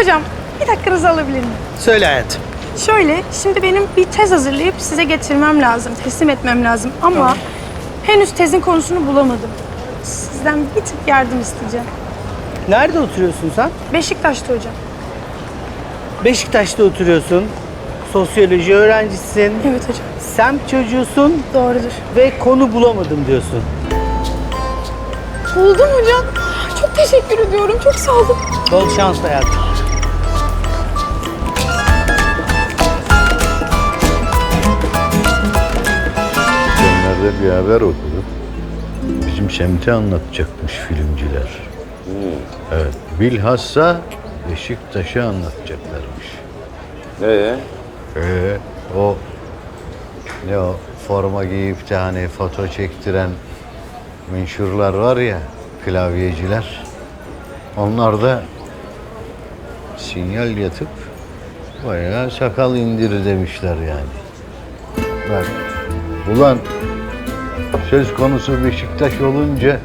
Hocam bir dakikanızı alabilir miyim? Söyle hayatım. Şöyle, şimdi benim bir tez hazırlayıp size getirmem lazım, teslim etmem lazım ama henüz tezin konusunu bulamadım. Sizden bir tık yardım isteyeceğim. Nerede oturuyorsun sen? Beşiktaş'ta hocam. Beşiktaş'ta oturuyorsun. Sosyoloji öğrencisin. Evet hocam, Semt çocuğusun doğrudur. ve konu bulamadım diyorsun. Buldum hocam. Çok teşekkür ediyorum, çok sağ olun. Bol şans hayatım. Bir haber okudum. Bizim semti anlatacakmış filmciler. Evet. Bilhassa Beşiktaş'ı anlatacaklarmış. Ee? Ee, o ne o forma giyip de hani foto çektiren menşurlar var ya klavyeciler. Onlar da sinyal yatıp bayağı sakal indir demişler yani. Bak ulan söz konusu Beşiktaş olunca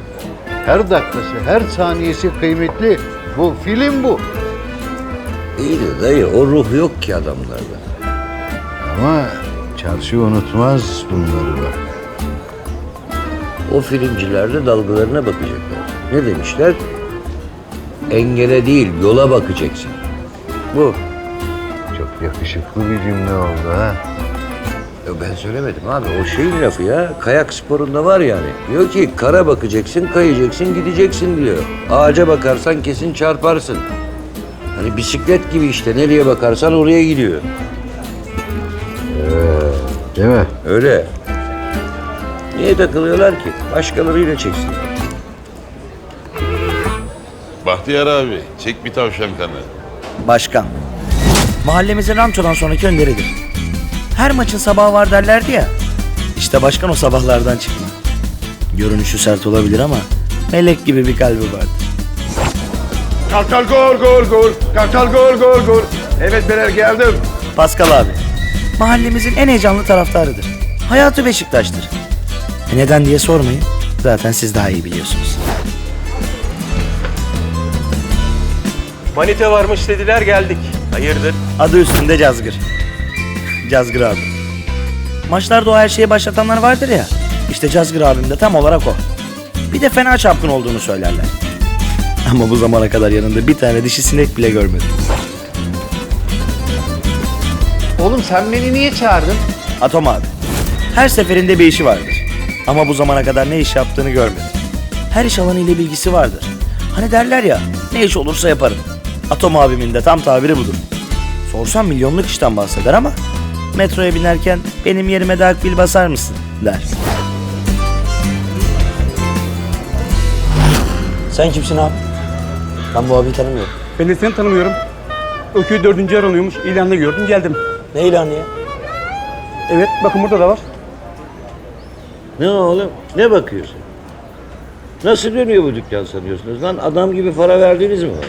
her dakikası, her saniyesi kıymetli. Bu film bu. İyi de dayı o ruh yok ki adamlarda. Ama çarşı unutmaz bunları bak. O filmciler de dalgalarına bakacaklar. Ne demişler? Engele değil yola bakacaksın. Bu. Çok yakışıklı bir cümle oldu ha. Ya ben söylemedim abi. O şeyin lafı ya. Kayak sporunda var yani. Diyor ki kara bakacaksın, kayacaksın, gideceksin diyor. Ağaca bakarsan kesin çarparsın. Hani bisiklet gibi işte. Nereye bakarsan oraya gidiyor. Değil mi? Öyle. Niye takılıyorlar ki? Başkalarıyla çeksin. Bahtiyar abi, çek bir tavşan kanı. Başkan. Mahallemizin rançodan sonraki önderidir. Her maçın sabahı var derlerdi ya. İşte başkan o sabahlardan çıkma. Görünüşü sert olabilir ama melek gibi bir kalbi vardır. Kartal gol gol gol. Kartal gol gol gol. Evet Beler geldim. Pascal abi. Mahallemizin en heyecanlı taraftarıdır. Hayatı Beşiktaş'tır. E neden diye sormayın. Zaten siz daha iyi biliyorsunuz. Manite varmış dediler geldik. Hayırdır? Adı üstünde Cazgır. Cazgır abi. Maçlarda o her şeyi başlatanlar vardır ya. İşte Cazgır abim de tam olarak o. Bir de fena çapkın olduğunu söylerler. Ama bu zamana kadar yanında bir tane dişi sinek bile görmedim. Oğlum sen beni niye çağırdın? Atom abi. Her seferinde bir işi vardır. Ama bu zamana kadar ne iş yaptığını görmedim. Her iş alanı ile bilgisi vardır. Hani derler ya, ne iş olursa yaparım. Atom abimin de tam tabiri budur. Sorsam milyonluk işten bahseder ama metroya binerken benim yerime de akbil basar mısın der. Sen kimsin abi? Ben bu abiyi tanımıyorum. Ben de seni tanımıyorum. Öküğü dördüncü aranıyormuş. İlanını gördüm geldim. Ne ilanı ya? Evet bakın burada da var. Ne oğlum? Ne bakıyorsun? Nasıl dönüyor bu dükkan sanıyorsunuz lan? Adam gibi para verdiğiniz mi var?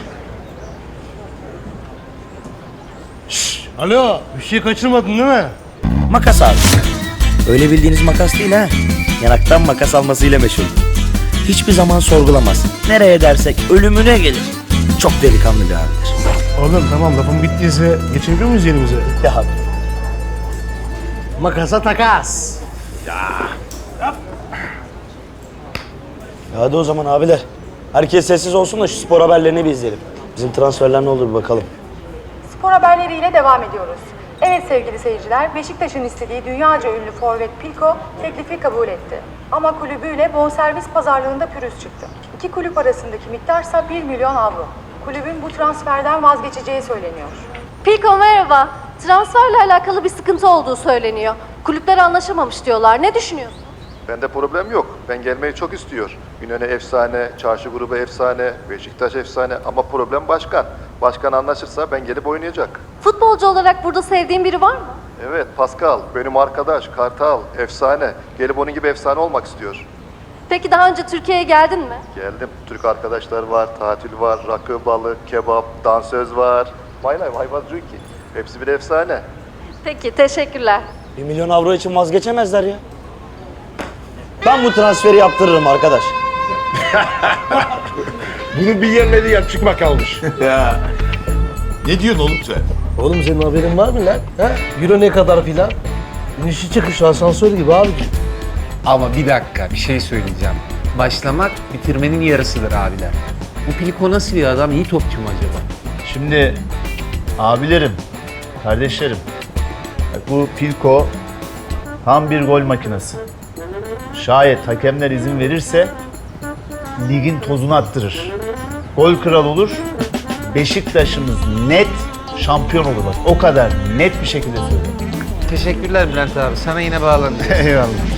Alo bir şey kaçırmadın değil mi? Makas abi. Öyle bildiğiniz makas değil ha. Yanaktan makas almasıyla meşhur. Hiçbir zaman sorgulamaz. Nereye dersek ölümüne gelir. Çok delikanlı bir abidir. Oğlum tamam lafın bittiyse geçebiliyor muyuz yerimize? Ya Makasa takas. Hadi o zaman abiler. Herkes sessiz olsun da şu spor haberlerini bir izleyelim. Bizim transferler ne olur bir bakalım. Spor haberleriyle devam ediyoruz. Evet sevgili seyirciler, Beşiktaş'ın istediği dünyaca ünlü forvet Pilko teklifi kabul etti. Ama kulübüyle bonservis pazarlığında pürüz çıktı. İki kulüp arasındaki miktarsa 1 milyon avro. Kulübün bu transferden vazgeçeceği söyleniyor. Pilko merhaba. Transferle alakalı bir sıkıntı olduğu söyleniyor. Kulüpler anlaşamamış diyorlar. Ne düşünüyorsun? Bende problem yok. Ben gelmeyi çok istiyor. Ünöne efsane, çarşı grubu efsane, Beşiktaş efsane ama problem başkan. Başkan anlaşırsa ben gelip oynayacak. Futbolcu olarak burada sevdiğin biri var mı? Evet Pascal, benim arkadaş, Kartal, efsane. Gelip onun gibi efsane olmak istiyor. Peki daha önce Türkiye'ye geldin mi? Geldim. Türk arkadaşlar var, tatil var, rakı, balık, kebap, dansöz var. My life, I was drinking. Hepsi bir efsane. Peki teşekkürler. Bir milyon avro için vazgeçemezler ya. Ben bu transferi yaptırırım arkadaş. Bunu bir yemedi ya çıkma kalmış. Ne diyorsun oğlum sen? Oğlum senin haberin var mı lan? Ha? Euro ne kadar filan? İnişi çıkışı asansör gibi abiciğim. Ama bir dakika bir şey söyleyeceğim. Başlamak bitirmenin yarısıdır abiler. Bu Piliko nasıl bir adam? İyi topçu mu acaba? Şimdi abilerim, kardeşlerim. Bu Pilko tam bir gol makinesi. Şayet hakemler izin verirse ligin tozunu attırır. Gol kral olur. Beşiktaş'ımız net şampiyon olur bak. O kadar net bir şekilde söylüyorum. Teşekkürler Bülent abi. Sana yine bağlanacağız. Eyvallah.